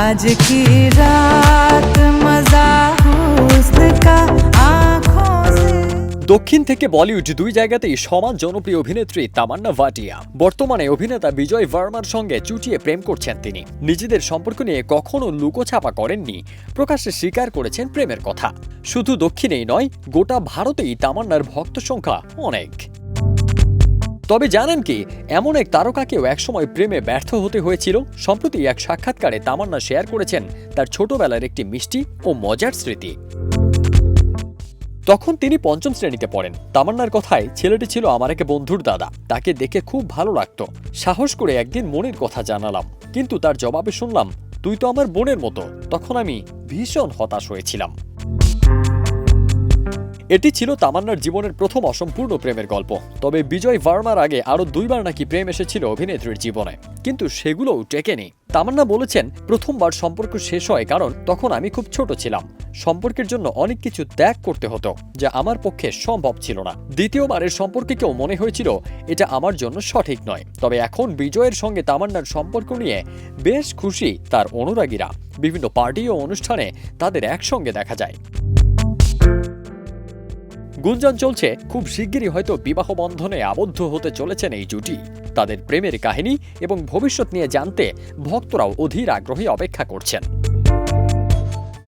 आज की रात मजा हुस्न का आंखों से দক্ষিণ থেকে বলিউড দুই জায়গাতেই সমান জনপ্রিয় অভিনেত্রী তামান্না ভাটিয়া বর্তমানে অভিনেতা বিজয় ভার্মার সঙ্গে চুটিয়ে প্রেম করছেন তিনি নিজেদের সম্পর্ক নিয়ে কখনো লুকোছাপা করেননি প্রকাশ্যে স্বীকার করেছেন প্রেমের কথা শুধু দক্ষিণেই নয় গোটা ভারতেই তামান্নার ভক্ত সংখ্যা অনেক তবে জানেন কি, এমন এক তারকাকেও একসময় প্রেমে ব্যর্থ হতে হয়েছিল। সম্প্রতি এক সাক্ষাৎকারে তামান্না শেয়ার করেছেন তার ছোটবেলার একটি মিষ্টি ও মজার স্মৃতি। তখন তিনি পঞ্চম শ্রেণীতে পড়েন। তামান্নার কথায়, ছেলেটি ছিল আমার এক বন্ধুর দাদা। তাকে দেখে খুব ভালো লাগতো। সাহস করে একদিন মনের কথা জানালাম। কিন্তু তার জবাবে শুনলাম, তুই তো আমার বোনের মতো। তখন আমি ভীষণ হতাশ হয়েছিলাম। এটি ছিল তামান্নার জীবনের প্রথম অসম্পূর্ণ প্রেমের গল্প। তবে বিজয় ভার্মার আগে আরও দুইবার নাকি প্রেম এসেছিল অভিনেত্রীর জীবনে। কিন্তু সেগুলোও টেকেনি। তামান্না বলেছেন, প্রথমবার সম্পর্ক শেষ হয় কারণ তখন আমি খুব ছোট ছিলাম। সম্পর্কের জন্য অনেক কিছু ত্যাগ করতে হতো, যা আমার পক্ষে সম্ভব ছিল না। দ্বিতীয়বারের সম্পর্কেও মনে হয়েছিল, এটা আমার জন্য সঠিক নয়। তবে এখন বিজয়ের সঙ্গে তামান্নার সম্পর্ক নিয়ে বেশ খুশি তার অনুরাগীরা। বিভিন্ন পার্টি ও অনুষ্ঠানে তাদের একসঙ্গে দেখা যায়। গুঞ্জন চলছে, খুব শিগগিরই হয়তো বিবাহ বন্ধনে আবদ্ধ হতে চলেছেন এই জুটি। তাদের প্রেমের কাহিনী এবং ভবিষ্যৎ নিয়ে জানতে ভক্তরাও অধীর আগ্রহে অপেক্ষা করছেন।